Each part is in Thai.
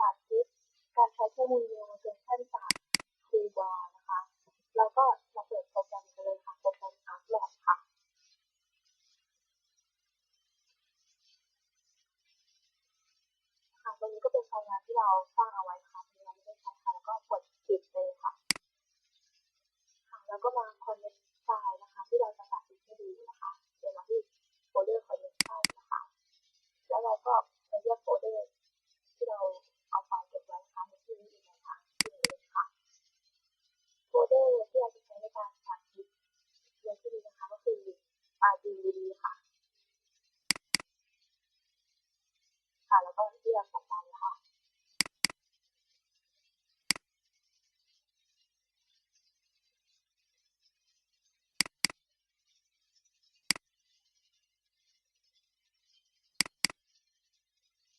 สาธิตการใช้เครื่องมือ Navigation จาก Toolbar นะคะ แล้วก็มาเปิดโปรแกรมกันเลยค่ะ โปรแกรม ArtLab ค่ะ ค่ะตรงนี้ก็เป็นไฟล์งานที่เราสร้างเอาไว้ค่ะที่เราไม่ได้ใช้ค่ะ แล้วก็กดปิดเลยค่ะ ค่ะ แล้วก็มา connect ไฟล์นะคะ ที่เราจะสาธิตให้ดูนะคะ เดี๋ยวมาที่โฟลเดอร์ connection นะคะ แล้วเราก็ไปเลือกโฟลเดอร์ที่เราเอาไฟล์เก็บไว้นะคะในที่นี้อีกนะคะที่นี้เลยค่ะ โฟลเดอร์ที่เราจะใช้ในการสาธิตในที่นี้นะคะก็คือ RGB ค่ะ ค่ะ แล้วก็เลือกของมันนะคะ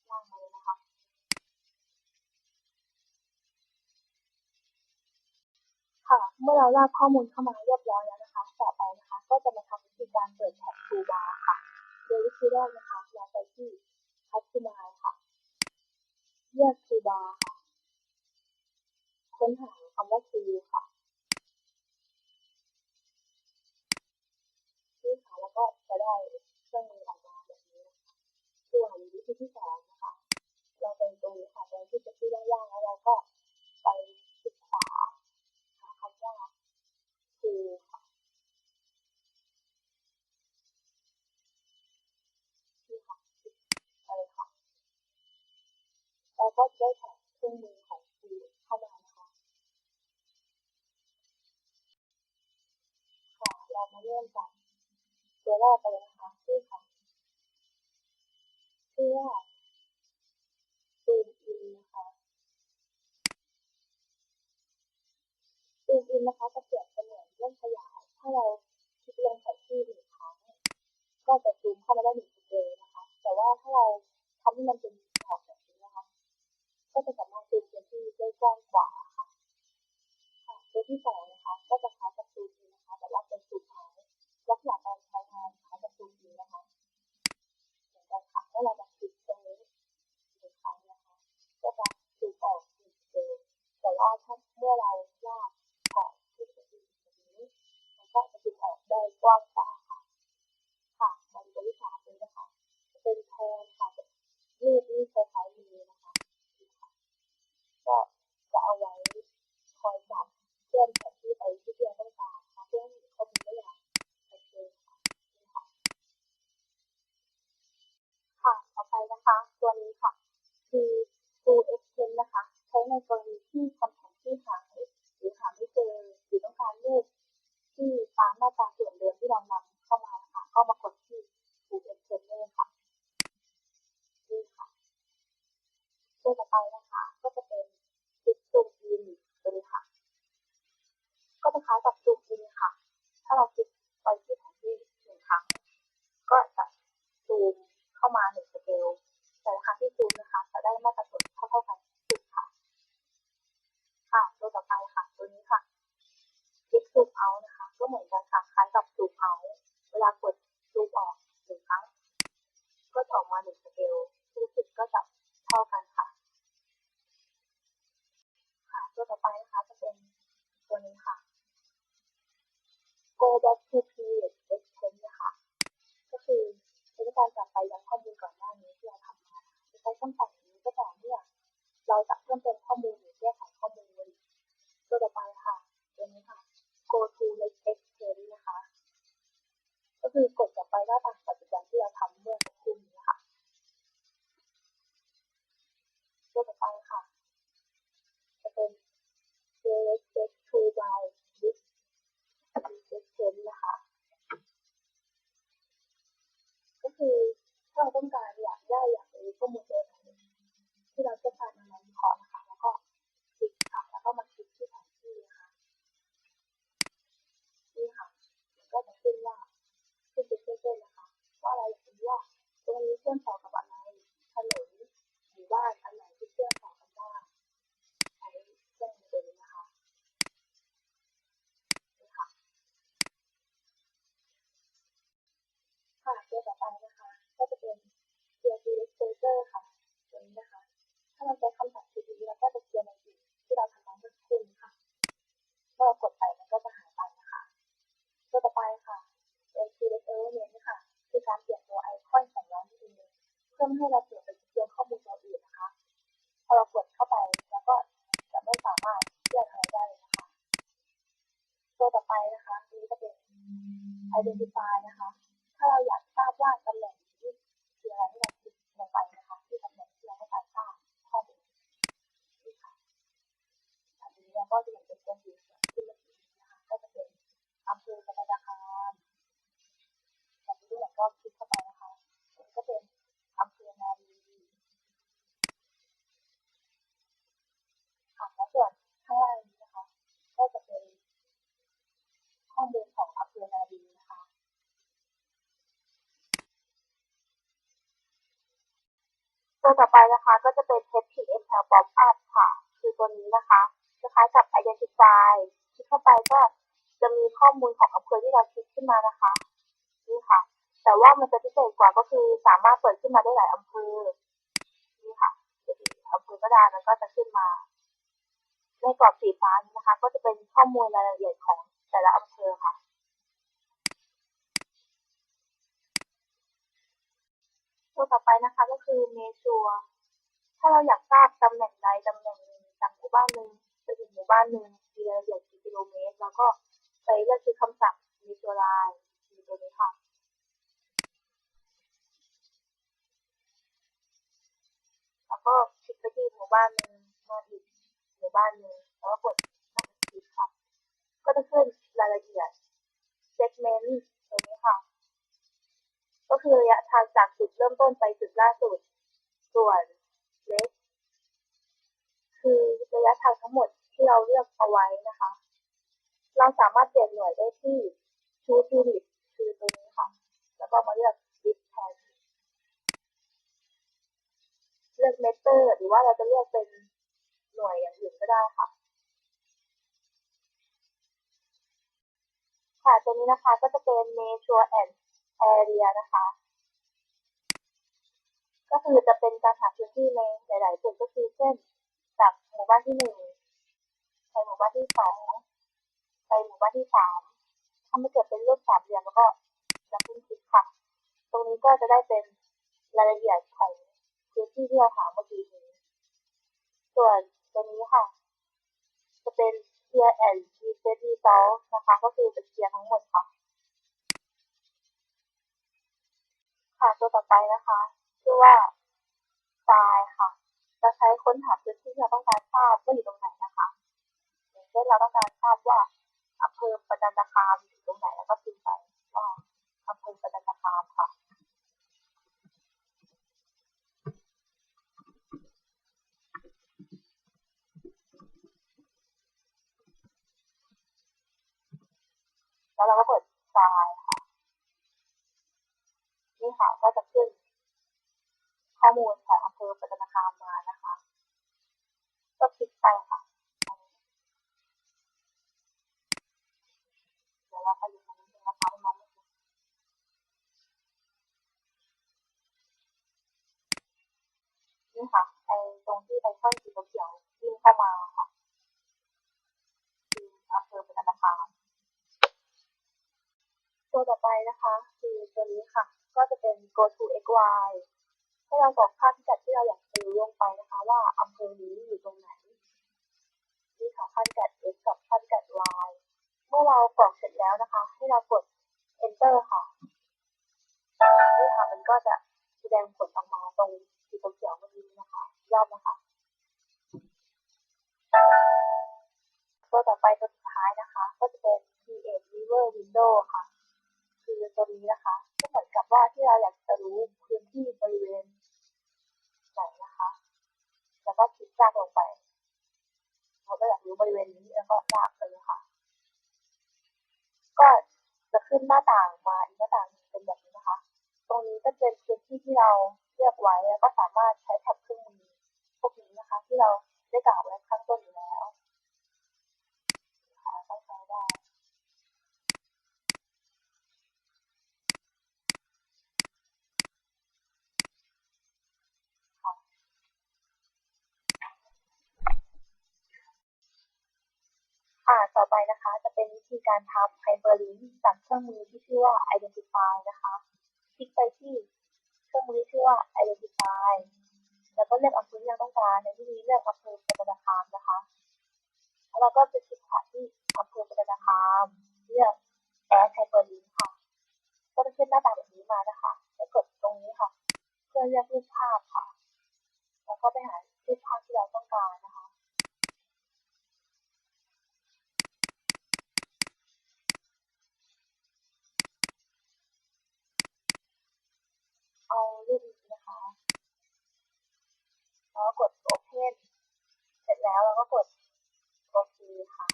วางมาเลยนะคะ ค่ะ เมื่อเราลากข้อมูลเข้ามาเรียบร้อยแล้วนะคะ ต่อไปนะคะ ก็จะมาทำวิธีการเปิดแท็บ Toolbar ค่ะ โดยวิธีแรกนะคะ เราไปที่ Customize ค่ะ เลือก Toolbar ค่ะ ค้นหาคำว่า Tool ค่ะนี่ค่ะแล้วก็จะได้เครื่องมือออกมาแบบนี้นะคะส่วนวิธีที่สองนะคะ เราไปตรงนี้ค่ะตรงที่จะที่ว่างๆแล้วเราก็ไปคลิกขวาหาคำว่า Tool ค่ะ นี่ค่ะคลิกไปเลยค่ะ เรา ก็จะได้แท็บเครื่องมือของ Tool เข้ามานะคะค่ะเรามาเริ่มจากตัวแรกไปเลยนะคะชื่อของชื่อว่า Zoom In นะคะ Zoom In นะคะจะเปรียบเสมือนเรื่องขยายถ้าเราคลิกลงแผนที่หนึ่งครั้งก็จะซูมเข้ามาได้หนึ่งสเกลนะคะ แต่ว่าถ้าเราทำให้มันเป็นพอร์ตแบบนี้นะคะ ก็จะสามารถซูมพื้นที่ได้กว้างกว่าค่ะ ค่ะ ตัว ที่สองนะคะ ก็จะคล้ายกับซูมอินนะคะ แต่ว่าเป็นซูมเอาท์ลักษณะการใช้งานคล้ายกับซูมอินนะคะ เหมือนกันค่ะเมื่อเรามาคลิกตรงนี้หนึ่งครั้งนะคะ ก็จะซูมออกหนึ่งสเกลแต่ว่าถ้าเมื่อเราลากก่อนที่จะซูมแบบนี้ มันก็จะซูมออกได้กว้างกว่าค่ะ ค่ะมาดูตัวที่สามเลยนะคะ เป็นแทนค่ะเป็นรูปนี่คล้ายๆมือนะคะนี่ค่ะก็จะเอาไว้คอยจับเคลื่อนแผนที่ไปที่ที่เราต้องการนะคะเพื่อให้เห็นข้อมูลได้อย่างชัดเจนค่ะนี่ค่ะ ค่ะต่อไปนะคะ ตัวนี้ค่ะ คือ Tool Extend นะคะ ใช้ในกรณีที่ทำแผนที่หายหรือหาไม่เจอหรือต้องการรูปที่ตามมาตราส่วนเดิมที่เรานำเข้ามานะคะ ก็มากดที่ Tool Extend ได้เลยค่ะนี่ค่ะ ตัวต่อไปนะคะ ก็จะเป็น Click Zoom In ตัวนี้ค่ะ ก็จะคล้ายกับ Zoom In ค่ะ ถ้าเราคลิกไปที่แผนที่หนึ่งครั้ง ก็จะซูมเข้ามาหนึ่งสเกล แต่ละครั้งที่ซูมนะคะ จะได้มาตรผลเท่าๆกันทุกจุดค่ะ ค่ะตัวต่อไปค่ะ ตัวนี้ค่ะ คลิกซูมเอานะคะ ก็เหมือนกันค่ะ คล้ายกับซูมเอา เวลากดซูมออกหนึ่งครั้ง ก็จะออกมาหนึ่งสเกลทุกจุดก็จะเท่ากันค่ะ ค่ะ ตัวต่อไปนะคะ จะเป็นตัวนี้ค่ะ go back to previous extend นะคะ ก็คือใช้ในการกลับไปยังข้อมูลก่อนหน้านี้ที่เราทำมาจะใช้คำสั่งนี้ก็ต่อเมื่อ เราจะเพิ่มเติมข้อมูลหรือแก้ไขข้อมูลตัวต่อไปค่ะตัวนี้ค่ะ go to next extend นะคะ ก็คือกดกลับไปหน้าต่างปัจจุบันที่เราทำเมื่อสักครู่นี้ค่ะตัวต่อไปค่ะ จะเป็น select back to by this extend นะคะ ก็คือถ้าเราต้องการ มัใช้คำสั่นี้แล้วก็จะเคลียร์ในสิ่งที่เราทำไปเมื่อสัคืนี้ค่ะเมื่อกดไปมันก็จะหายไปนะคะตัวต่อไปค่ะเป็น select element ค่ะ คือการเปลี่ยนตัวไอคอนของเราที่เองเพื่อไม่ให้เราเปลี่ยนไปเชื่อมข้อมูลตัวอื่นนะคะพอเรากดเข้าไปแล้วก็จะไม่สามารถเลื่อกอะไรได้เลยนะคะตัวต่อไปนะคะนี้จะเป็น identify นะคะ ถ้าเราอยากทราบว่าตำแหน่ง ก็เป็นอำเภอนาดีค่ะและส่วนข้างล่างนี้นะคะ ก็จะเป็นข้อมูลของอำเภอนาดีนะคะ ตัวต่อไปนะคะก็จะเป็น HTML pop up ค่ะ คือตัวนี้นะคะคล้ายๆกับ identify คลิกเข้าไปก็จะมีข้อมูลของอำเภอที่เราคลิกขึ้นมานะคะ นี่ค่ะ แต่ว่ามันจะพิเศษกว่าก็คือสามารถเปิดขึ้นมาได้หลายอำเภอนี่ค่ะจะมีอำเภอก็ได้แล้วก็จะขึ้นมา ในกรอบสีฟ้านี้นะคะ ก็จะเป็นข้อมูลรายละเอียดของแต่ละอำเภอค่ะตัวต่อไปนะคะก็คือเมชัวถ้าเราอยากทราบตำแหน่งใดตำแหน่งหนึ่งจากหมู่บ้านหนึ่งไปถึงหมู่บ้านหนึ่งมีรายละเอียดกี่กิโลเมตร แล้วก็ไปเลือกชื่อคำสั่งเมชัวไลน์มีตัวนี้ค่ะ แล้ว ก็คลิกไปที่หมู่บ้านหนึ่งมาอีกหมู่บ้านหนึ่งแล้วกดดับคลิกค่ะ ก็จะขึ้นรายละเอียด segment ตัวนี้ค่ะ ก็คือระยะทางจากจุดเริ่มต้นไปจุดล่าสุด ส่วนเล็กคือระยะทางทั้งหมดที่เราเลือกเอาไว้นะคะ เราสามารถเปลี่ยนหน่วยได้ที่ choose unit คือตัวนี้ค่ะ แล้วก็มาเลือก เลือก meter หรือว่าเราจะเลือกเป็นหน่วยอย่างอื่นก็ได้ค่ะ ค่ะ ตัวนี้นะคะก็จะเป็น nature and area นะคะ ก็คือจะเป็นการหาพื้นที่ในหลายๆจุดก็คือเช่นจากหมู่บ้านที่หนึ่งไปหมู่บ้านที่สองไปหมู่บ้านที่สามถ้าไม่เกิดเป็นรูปสามเหลี่ยมแล้วก็จะขึ้นคลิกค่ะ ตรงนี้ก็จะได้เป็นรายละเอียดของ พื้นที่ที่เราหาเมื่อกี้นี้ ส่วนตัวนี้ค่ะ จะเป็น clear and reset result นะคะ ก็คือจะเคลียร์ทั้งหมดค่ะ ค่ะตัวต่อไปนะคะชื่อว่าไฟล์ค่ะ จะใช้ค้นหาพื้นที่ที่เราต้องการทราบว่าอยู่ตรงไหนนะคะอย่างเช่นเราต้องการทราบว่าอำเภอประจันตคามอยู่ตรงไหนแล้วก็พิมพ์ไปว่าอำเภอประจันตคา แล้วเราก็เปิดไฟล์ค่ะ นี่ค่ะก็จะขึ้น ข้อมูลของอำเภอปัตตาคามมานะคะ ก็คลิกไปค่ะเดี๋ยวเราไปอยู่ตรงนี้นนะคะม่องไม่เห็นนี่ค่ะไอตรงที่ไอคอนสีเขียวๆวิ่งเข้ามาค่ะคืออำเภอปัตตาคาม ต่อไปนะคะ คือตัวนี้ค่ะ ก็จะเป็น go to xy ให้เราบอกค่าพิกัดที่เราอยากซื้อลงไปนะคะ ว่าอำเภอนี้อยู่ตรงไหนนี่ค่ะค่าพิกัด x กับค่าพิกัด y เมื่อเรากรอกเสร็จแล้วนะคะ ให้เรากด enter ค่ะนี่ค่ะมันก็จะแสดงผลออกมาตรงสีเขียวเมื่อกี้นี้นะคะยอดนะคะตัวต่อไปตัวสุดท้ายนะคะ ก็จะเป็น create river window ค่ะ ตัวนี้นะคะ ก็เหมือนกับว่าที่เราอยากจะรู้พื้นที่บริเวณไหนนะคะ แล้วก็คลิกลากลงไปเราก็อยากรู้บริเวณนี้แล้วก็ลากไปเลยค่ะ ก็จะขึ้นหน้าต่างมาอีกหน้าต่างหนึ่งเป็นแบบนี้นะคะ ตรงนี้ก็เป็นพื้นที่ที่เราเลือกไว้แล้วก็สามารถใช้แท็บเครื่องมือพวกนี้นะคะ ที่เราได้กล่าวไว้ข้างต้นอยู่แล้วค่ะก็ใช้ได้ ค่ะ ต่อไปนะคะจะเป็นวิธีการทำ Hyperlink จากเครื่องมือที่ชื่อว่า Identify นะคะ คลิกไปที่เครื่องมือที่ชื่อว่า Identify แล้วก็เลือกอำเภอที่เราต้องการ ในที่นี้เลือกอำเภอปัตตาคามนะคะ แล้วเราก็จะคลิกหาที่อำเภอปัตตาคามเลือก Add Hyperlink ค่ะ ก็จะขึ้นหน้าตาแบบนี้มานะคะแล้วกดตรงนี้ค่ะ เพื่อเลือกรูปภาพค่ะ แล้วก็ไปหารูปภาพที่เราต้องการนะคะ เอารูปนี้นะคะ แล้วก็กด Open เสร็จแล้วเราก็กดโอเคค่ะ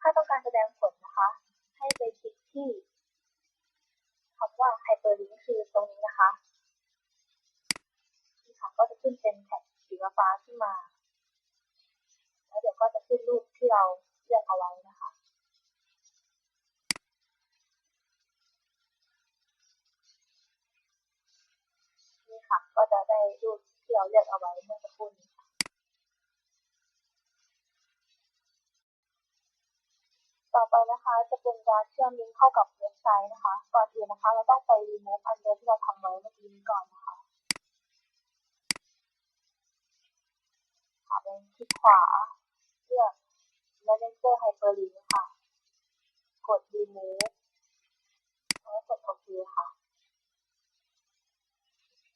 ถ้าต้องการแสดงผลนะคะ ให้ไปคลิกที่คำว่า Hyperlink คือตรงนี้นะคะนี่ค่ะก็จะขึ้นเป็นแท็บสีฟ้าขึ้นมา แล้วเดี๋ยวก็จะขึ้นรูปที่เราเลือกเอาไว้นะ ค่ะ ก็จะได้รูปที่เราเลือกเอาไว้เมื่อสักครู่นี้ต่อไปนะคะจะเป็นการเชื่อมลิงก์เข้ากับเว็บไซต์นะคะ ก่อนอื่นนะคะ เราต้องไป remove อันเดิมที่เราทำไว้เมื่อกี้นี้ก่อนนะคะค่ะเป็นคลิกขวาเลือก manager hyperlink ค่ะ กด remove แล้วกดโอเคค่ะ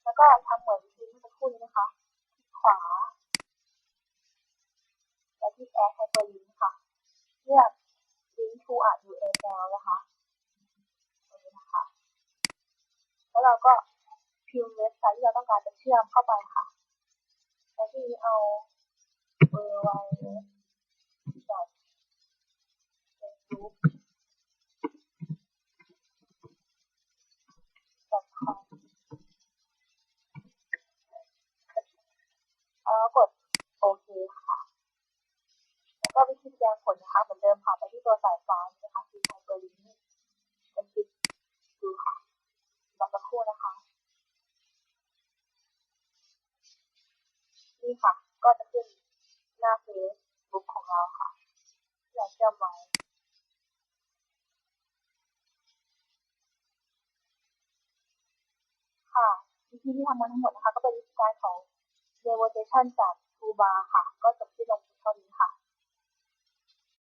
แล้วก็ ทำเหมือนที่เมื่อสักครู่นี้นะคะ ขวา และที่ add hyperlink ค่ะ เลือก link to a URL นะคะตรงนี้นะคะ แล้วเราก็พิมพ์เว็บไซต์ที่เราต้องการจะเชื่อมเข้าไปค่ะ และที่นี้เอา w w w facebook com แล้วกดโอเคค่ะ แล้วก็วิธีแส ดงผลนะคะเหมือนเดิมค่ะไปที่ตัวสายฟ้านี่นะคะที่ไฮเปอร์ลิงก์เป็นคลิกดูค่ะรอสักครู่นะคะนี่ค่ะ ก็จะขึ้นหน้าเฟซบุ๊กของเราค่ะที่เราเชื่อมไว้ค่ะวิธีที่ทำมาทั้งหมดนะคะ ก็เป็นวิธีการของ Devotation จาก t o b a ค่ะ ก็จบที่ลง